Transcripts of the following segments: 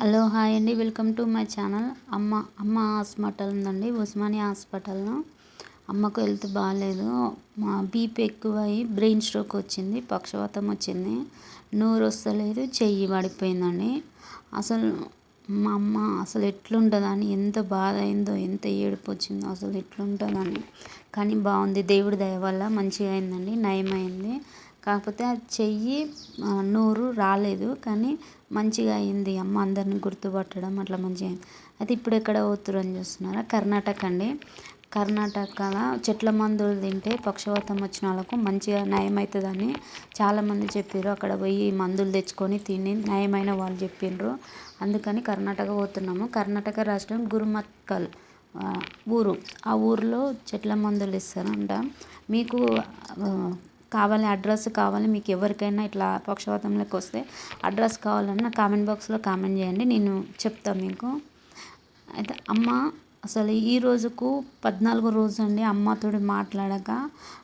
Hello hi అండి. Welcome to my channel. అమ్మ అమ్మ హాస్పిటల్ ఉందండి ఉస్మానియా హాస్పిటల్లో. అమ్మకు హెల్త్ బాగాలేదు మా బీపీ ఎక్కువై బ్రెయిన్ స్ట్రోక్ వచ్చింది పక్షవాతం వచ్చింది. నోరు వస్తలేదు చెయ్యి పడిపోయిందండి అసలు మా అమ్మ అసలు ఎట్లుంటుందని ఎంత బాధ అయిందో ఎంత ఏడుపు వచ్చిందో అసలు ఎట్లుంటుందని. కానీ బాగుంది. దేవుడి దయ వల్ల మంచిగా అయిందండి నయమైంది. కాకపోతే ఆ చెయ్యి నోరు రాలేదు కానీ మంచిగా అయింది. అమ్మ అందరిని గుర్తుపట్టడం అట్లా మంచిగా అయింది. అయితే ఇప్పుడు ఎక్కడ పోతుర్రు చూస్తున్నారా? కర్ణాటక అండి. కర్ణాటకలో చెట్ల మందులు తింటే పక్షవాతం వచ్చిన వాళ్ళకు మంచిగా నయం అవుతుందని చాలామంది చెప్పారు అక్కడ పోయి మందులు తెచ్చుకొని తిని నయమైన వాళ్ళు చెప్పిండ్రు అందుకని కర్ణాటక పోతున్నాము. కర్ణాటక రాష్ట్రం గురుమత్కల్ ఊరు. ఆ ఊరిలో చెట్ల మందులు ఇస్తారంట మీకు కావాలి అడ్రస్ కావాలి మీకు ఎవరికైనా ఇట్లా పక్షవాతంలోకి వస్తే అడ్రస్ కావాలన్నా కామెంట్ బాక్స్లో కామెంట్ చేయండి నేను చెప్తాను మీకు. అయితే అమ్మ అసలు ఈ రోజుకు పద్నాలుగో రోజు అండి అమ్మతోటి మాట్లాడక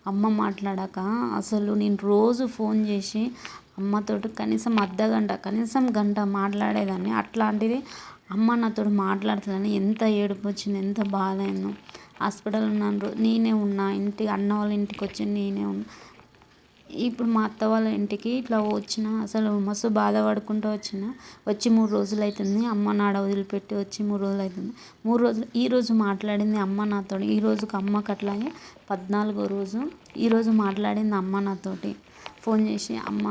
అమ్మ మాట్లాడక అసలు నేను రోజు ఫోన్ చేసి అమ్మతోటి కనీసం అర్ధ గంట కనీసం గంట మాట్లాడేదాన్ని. అట్లాంటిది అమ్మ నాతో మాట్లాడుతుందని ఎంత ఏడుపు వచ్చింది ఎంత బాధ అయిందో. హాస్పిటల్ ఉన్నాను నేనే ఉన్నా ఇంటి అన్న వాళ్ళ ఇంటికి వచ్చి నేనే ఉన్నా. ఇప్పుడు మా అత్త వాళ్ళ ఇంటికి ఇట్లా వచ్చిన అసలు మస్తు బాధపడుకుంటూ వచ్చిన వచ్చి మూడు రోజులు అవుతుంది అమ్మ నాడ వదిలిపెట్టి వచ్చి మూడు రోజులు అవుతుంది మూడు రోజులు ఈరోజు మాట్లాడింది అమ్మ నాతో ఈ రోజుకి అమ్మకి అట్లాగే పద్నాలుగో రోజు ఈరోజు మాట్లాడింది అమ్మ నాతోటి. ఫోన్ చేసి అమ్మ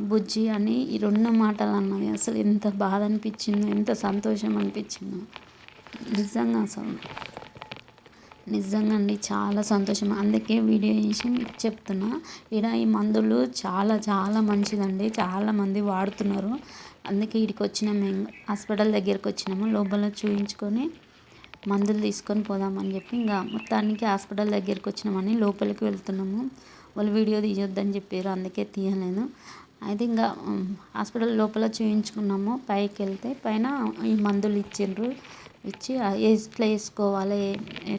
బుజ్జి అని ఈ రెండు మాటలు అన్నది అసలు ఎంత బాధ అనిపించిందో ఎంత సంతోషం అనిపించిందో. నిజంగా అసలు నిజంగా అండి చాలా సంతోషం. అందుకే వీడియో చేసి మీకు చెప్తున్నా. ఇక్కడ ఈ మందులు చాలా చాలా మంచిదండి. చాలామంది వాడుతున్నారు. అందుకే ఇక్కడికి వచ్చినాము మేము. హాస్పిటల్ దగ్గరికి వచ్చినాము. లోపల చూపించుకొని మందులు తీసుకొని పోదామని చెప్పి ఇంకా మొత్తానికి హాస్పిటల్ దగ్గరికి వచ్చినామని లోపలికి వెళ్తున్నాము. వాళ్ళు వీడియో తీయొద్దని చెప్పారు. అందుకే తీయలేదు. అయితే ఇంకా హాస్పిటల్ లోపల చూపించుకున్నాము పైకి వెళ్తే పైన ఈ మందులు ఇచ్చిండ్రు. ఇచ్చి ఎట్లా వేసుకోవాలి?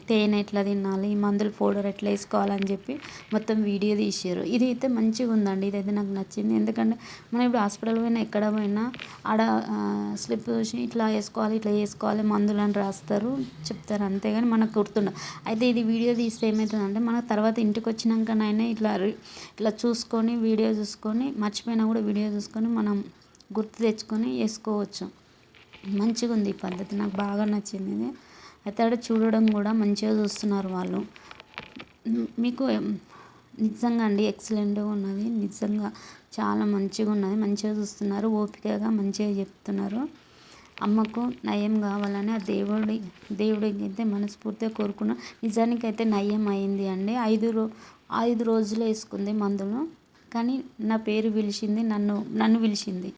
తేనె ఎట్లా తినాలి? మందులు పౌడర్ ఎట్లా వేసుకోవాలని చెప్పి మొత్తం వీడియో తీసారు ఇది అయితే మంచిగా ఉందండి. ఇదైతే నాకు నచ్చింది. ఎందుకంటే మనం ఇప్పుడు హాస్పిటల్ పోయినా ఎక్కడ పోయినా ఆడ స్లిప్ చూసి ఇట్లా వేసుకోవాలి ఇట్లా వేసుకోవాలి మందులు అని రాస్తారు చెప్తారు. అంతేగాని మనకు గుర్తుండదు. అయితే ఇది వీడియో తీస్తే ఏమవుతుందంటే మనకు తర్వాత ఇంటికి వచ్చినాకనైనా ఇట్లా ఇట్లా చూసుకొని వీడియో చూసుకొని మర్చిపోయినా కూడా వీడియో చూసుకొని మనం గుర్తు తెచ్చుకొని వేసుకోవచ్చు. మంచిగా ఉంది ఈ పద్ధతి. నాకు బాగా నచ్చింది ఇది. అయితే అక్కడ చూడడం కూడా మంచిగా చూస్తున్నారు వాళ్ళు. మీకు నిజంగా అండి ఎక్సలెంట్గా ఉన్నది. నిజంగా చాలా మంచిగా ఉన్నది. మంచిగా చూస్తున్నారు. ఓపికగా మంచిగా చెప్తున్నారు. అమ్మకు నయం కావాలని ఆ దేవుడి దేవుడికి అయితే మనస్ఫూర్తిగా కోరుకున్నా. నిజానికైతే నయం అయింది అండి. ఐదు రో ఐదు రోజులు వేసుకుంది మందులు. కానీ నా పేరు పిలిచింది నన్ను నన్ను పిలిచింది.